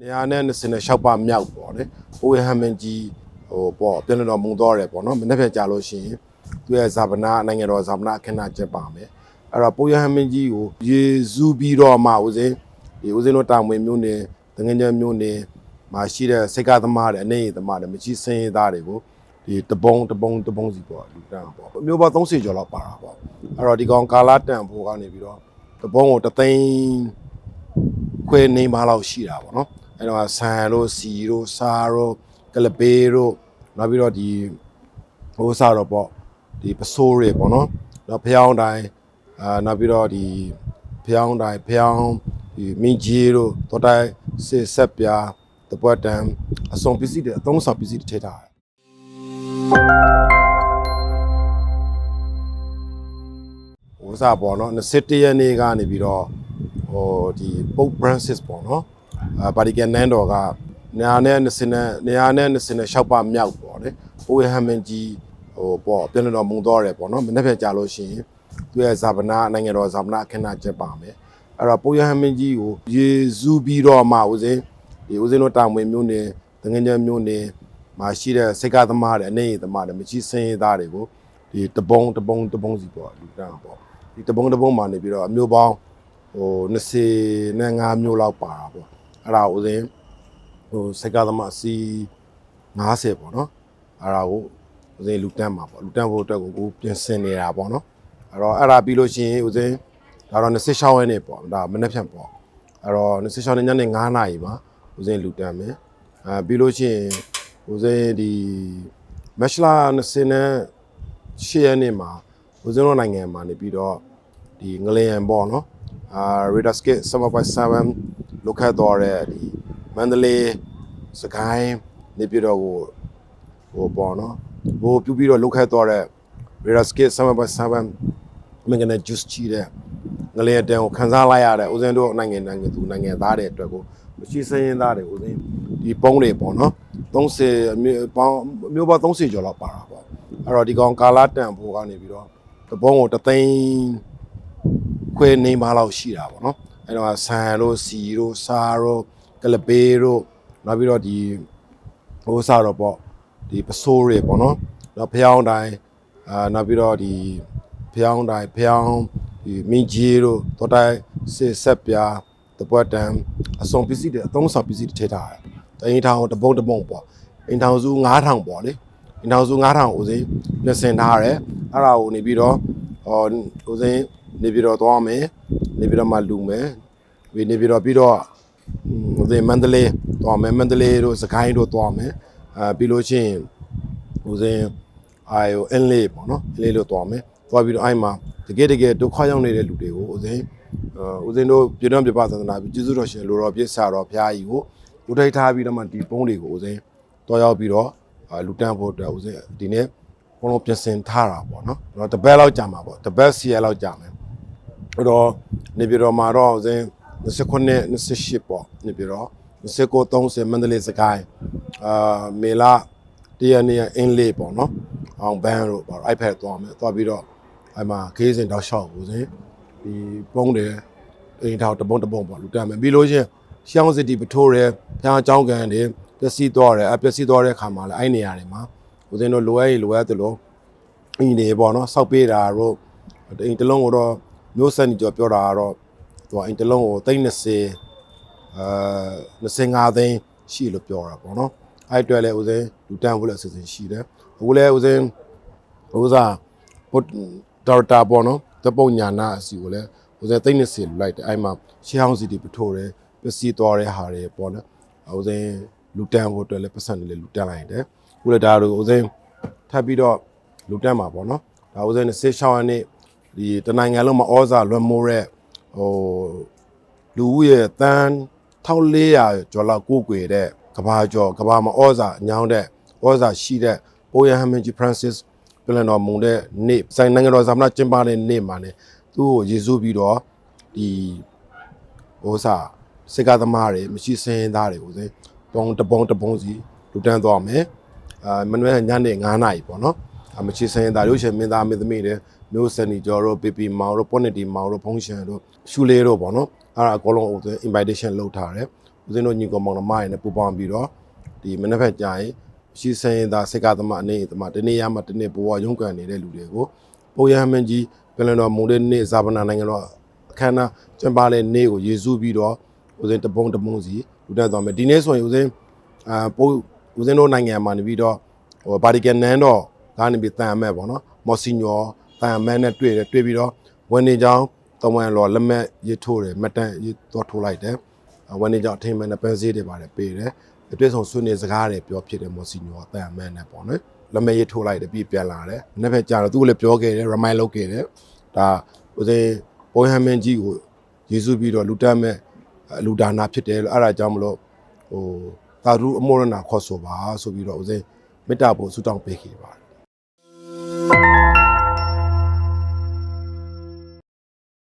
နေရာနဲ့26ပါမြောက်ပေါ့လေ။အိုဝေဟမ်မန်ကြီးဟိုပေါ့ပြန်တော်မုံတော့တယ်ပေါ့နော်။မနေ့ကကြာလို့ရှိရင်သူရဲ့ဇာပနာနိုင်ငံတော်ဇာပနာအခမ်းအနားကျင်းပမယ်။အဲ့တော့ပိုရဟမ်မန်ကြီးကိုယေဇူးပြီးတော့မှဦးစင်းဒီဦးစင်းတို့တာမွေမျိုးနဲ့တငငယ်မျိုးနဲ့မှာရှိတဲ့စိတ်ကသမားတွေအနေသမားတွေမချီစင်းရသားတွေကိုဒီတပုံတပုံတပုံစီပေါ့လူတန်းပေါ့အမျိုးပေါင်း30ကျော်လောက်ပါတာပေါ့အဲ့တော့ဒီကောင်ကာလာတန်ဖို့ကနေပြီးတော့တပုံကိုတသိန်းခွေနေပါလောက်ရှိတာပေါ့နော် အဲ့တော့ဆန်တို့စီတို့စားတို့ကလပေတို့နောက်ပြီးတော့ဒီဟိုစားတော့ပေါ့ဒီပစိုးတွေပေါ့နော်နောက်ဖျောင်းတိုင်းအာနောက်ပြီးတော့ဒီဖျောင်းတိုင်းဖျောင်းဒီမင်းကြီးတို့တော့တိုင်းစစ်ဆက်ပြားတပွက်တံအစုံပစ္စည်းတွေအသုံးဆောင်ပစ္စည်းတွေထည့်ထားတယ်ဟိုစားပေါ့နော်21ရက်နေ့ကနေပြီးတော့ဟိုဒီပုတ် Francis ပေါ့နော်အာ ပါတီကန်နန်းတော်ကနေရာနဲ့20နဲ့နေရာနဲ့20နဲ့6ပါမြောက်ပေါ့လေအိုဝေဟမ်မန်ကြီးဟိုပေါ့ပြန်တော်မုံတော့တယ်ပေါ့နော်မနေ့ကကြာလို့ရှိရင်သူရဲ့ဇာပနာနိုင်ငံတော်ဇာပနာအခမ်းအနားကျင်းပမယ်အဲ့တော့ပိုယဟမ်မန်ကြီးကိုယေဇူးပြီးတော့မှဦးစင်းဒီဦးစင်းတို့တာမွေမျိုးနဲ့တငငယ်မျိုးနဲ့မှာရှိတဲ့စိတ်ကသမားတွေအနေသမားတွေမချီစင်းရသားတွေကိုဒီတပုံတပုံတပုံစီပေါ့လူတန်းပေါ့ဒီတပုံတပုံမှာနေပြီးတော့အမျိုးပေါင်းဟို25မျိုးလောက်ပါတာပေါ့ အဲ့ဒါဥစဉ်ဟိုစက်ကသမအစီ90ပေါ့နော်အဲ့ဒါကိုဥစဉ်လူတန်းမှာပေါ့လူတန်းဖို့အတွက်ကိုကိုပြင်ဆင်နေတာပေါ့နော်အဲ့တော့အဲ့ဒါပြီးလို့ရှိရင်ဥစဉ်ဒါတော့26ရက်နေ့ပေါ့ဒါမနေ့ဖြန်ပေါ့အဲ့တော့26ရက်ညနေ9နာရီမှာဥစဉ်လူတန်းမယ်အဲပြီးလို့ရှိရင်ဥစဉ်ဒီမက်ရှလာ20နဲ့8ရက်နေ့မှာဥစဉ်တို့နိုင်ငံမှာနေပြီးတော့ဒီငလျင်ပေါ့နော်အာ Radar Skate Summer by 7 လောက်ခတ်တော်တဲ့ဒီမန္တလေးစကိုင်းနေပြည်တော်ကိုဟိုပေါ့နော်ဟိုပြုပြီးတော့လောက်ခတ်တော်တဲ့ Radar Skate Summer by 7မင်္ဂလာ juice ချီတဲ့ငလျင်တန်ကိုခန်းစားလိုက်ရတဲ့ဦးစင်းတို့နိုင်ငံနိုင်ငံသူနိုင်ငံသားတွေအတွက်ကိုမရှိစရင်သားတွေဦးစင်းဒီပုံးတွေပေါ့နော်30မျိုးပေါင်းမျိုးပေါင်း30ကျော်လောက်ပါတာပေါ့အဲ့တော့ဒီကောင်ကာလာတန်ဖို့ကနေပြီးတော့တပုံးကိုတသိန်းခွေနေပါလောက်ရှိတာပေါ့နော် အဲ့တော့ဆန်တို့စီတို့စားတို့ကလပေတို့နောက်ပြီးတော့ဒီဟိုစားတော့ပေါ့ဒီပစိုးတွေပေါ့နော်နောက်ဖျောင်းတိုင်းအာနောက်ပြီးတော့ဒီဖျောင်းတိုင်းဖျောင်းဒီမင်းကြီးတို့တော့တိုင်းစစ်ဆက်ပြားတပွက်တံအစုံပစ္စည်းတွေအသုံးဆောင်ပစ္စည်းတွေထည့်ထားတယ်တရင်ထောင်တပုံတပုံပေါ့အင်ထောင်စု9000ပေါ့လေအင်ထောင်စု9000ဦးစင်းပြင်ဆင်ထားရတယ်အဲ့ဒါကိုနေပြီးတော့ဟောဦးစင်း နေပြည်တော်သွားမယ်နေပြည်တော်မှာလူမယ်ပြီးနေပြည်တော်ပြီးတော့ဟိုဒီမန္တလေးသွားမယ်မန္တလေးတို့စကိုင်းတို့သွားမယ်အာပြီးလို့ချင်းဟိုစဉ်အာယိုအင်းလေးပေါ့နော်အင်းလေးတို့သွားမယ်သွားပြီးတော့အဲ့မှာတကယ်တကယ်ဒုက္ခရောက်နေတဲ့လူတွေကိုဟိုစဉ်ဟိုစဉ်တို့ပြည်တော်ပြပသန္နာပြီးကျေးဇူးတော်ရှင်လူတော်ပြည့်စာတော်ဘုရားကြီးကိုလူထိုက်ထားပြီးတော့မှဒီပုံးတွေကိုဟိုစဉ်တော်ရောက်ပြီးတော့အာလူတန်းဖို့အတွက်ဟိုစဉ်ဒီနေ့ဘုံလုံးပြင်ဆင်ထားတာပေါ့နော်တော့တပတ်လောက်ကြာမှာပေါ့တပတ်စီရလောက်ကြာမယ် အဲ့တော့နေပြည်တော်မှာတော့ဥစဉ်29 28ပေါ့နေပြည်တော်29 30မန္တလေးစကိုင်းအာမေလာတရနေ့အင်းလေးပေါ့နော်အောင်ဘန်းတို့ပေါ့အဲ့ဖက်သွားမယ်သွားပြီးတော့အဲ့မှာခေးစဉ်တောက်လျှောက်ဦးစဉ်ဒီပုံးတယ်အိမ်ထောက်တပုံးတပုံးပေါ့လူတက်မယ်ပြီးလို့ချင်းရှောင်းစစ်တီပထိုးတယ်ဖျားအကြောင်းကန်တယ်ပျက်စီးသွားတယ်အပျက်စီးသွားတဲ့ခါမှာလည်းအဲ့နေရာတွေမှာဦးစဉ်တို့လိုအပ်ရင်လိုအပ်သလိုအိမ်တွေပေါ့နော်စောက်ပေးတာတို့အိမ်တလုံးကိုတော့ မျိုးဆက်နေကြော်ပြောတာကတော့သူကအင်တလုံးကို30အာ25သိန်းရှိလို့ပြောတာပေါ့နော်အဲ့အတွက်လည်းဦးစင်းလူတန်းဖို့လည်းအစီအစဉ်ရှိတယ်အခုလည်းဦးစင်းဥစားပုတ်ဒေါက်တာပေါ့နော်တပုံညာနာအစီကိုလည်းဦးစင်း30လူလိုက်တယ်အဲ့မှာရှေးဟောင်းစီတီပထိုးတယ်ပစ္စည်းသွားတဲ့ဟာတွေပေါ့နော်ဦးစင်းလူတန်းဖို့အတွက်လည်းပတ်စံတယ်လည်းလူတန်းလိုက်တယ်အခုလည်းဒါတို့ဦးစင်းထပ်ပြီးတော့လူတန်းမှာပေါ့နော်ဒါဦးစင်း16ရက်နေ့ ဒီတနိုင်ငံလုံးမှာဩဇာလွှမ်းမိုးတဲ့ဟိုလူဦးရဲ့တန်း1400ကျော်လောက်ကိုးကွယ်တဲ့ကဘာကျော်ကဘာမှာဩဇာအညောင်းတဲ့ဩဇာရှိတဲ့ပိုယဟမ်မင်ဂျီဖရန်စစ်ပလန်တော်မုန်တဲ့နေ့ဆိုင်နိုင်ငံတော်ဇာမနာကျင်းပတဲ့နေ့မှာ ਨੇ သူ့ကိုယေရှုပြီးတော့ဒီဩဇာစေကသမားတွေမရှိစင်းသားတွေကိုစပုံတပုံတပုံစီလူတန်းသွားမယ်အာမနွေညနေ9နာရီပေါ့နော်အ မချီစင်းသားရုပ်ရှင်မင်းသားမင်းသမီးတွေမျိုးစနီကျော်တို့ပီပီမောင်တို့ပွန်နတီမောင်တို့ဖုံးရှန်တို့ရှူလေးတို့ပေါ့နော်အဲ့ဒါအကုန်လုံးဟို invitation လုပ်ထားတယ်ဦးဇင်းတို့ညီကောင်မောင်နှမတွေနဲ့ပူးပေါင်းပြီးတော့ဒီမနေ့ဖက်ကြာရင်ရှိစရင်သာစိတ်ကသမအနေသမတနေ့ရမှတနေ့ဘဝရုန်းကန်နေတဲ့လူတွေကိုပိုရဟမင်းကြီးပြည်လတော်မုန်တဲ့နေ့ဇာပနာနိုင်ငံတော်အခမ်းအနားကျင်းပတဲ့နေ့ကိုယေရှုပြီးတော့ဦးဇင်းတပုံတပုံစီလူတက်သွားမယ်ဒီနေ့ဆိုရင်ဦးဇင်းအာပိုဦးဇင်းတို့နိုင်ငံမှာနေပြီးတော့ဟိုဗာတီကန်နန်းတော် ကနေပြီးတန်အမက်ပေါ့နော်မော်စီညောတန်အမက်နဲ့တွေ့တယ်တွေ့ပြီးတော့ဝန်နေကြောင်းတဝန်လော်လက်မဲ့ရစ်ထိုးတယ်မတန်ရစ်တော့ထိုးလိုက်တယ်ဝန်နေကြောင့်အထိမ်မဲ့နဲ့ပန်းစည်းတွေပါတယ်ပေးတယ်အတွေ့ဆုံဆွေးနွေးစကားတွေပြောဖြစ်တယ်မော်စီညိုအတန်အမဲနဲ့ပေါ့နော်လက်မရထိုးလိုက်တယ်ပြီးပြန်လာတယ်နှစ်ဖက်ကြာတော့သူကလည်းပြောခဲ့တယ် remind လုပ်ခဲ့တယ်ဒါဦးစင်းဘိုးဟမ်မင်းကြီးကိုယေရှုပြီးတော့လူတတ်မဲ့လူဒါနာဖြစ်တယ်လို့အဲ့ဒါကြောင့်မလို့ဟိုသာဓုအမောရဏခေါ်ဆိုပါဆိုပြီးတော့ဦးစင်းမေတ္တာပို့ဆုတောင်းပေးခဲ့ပါတယ်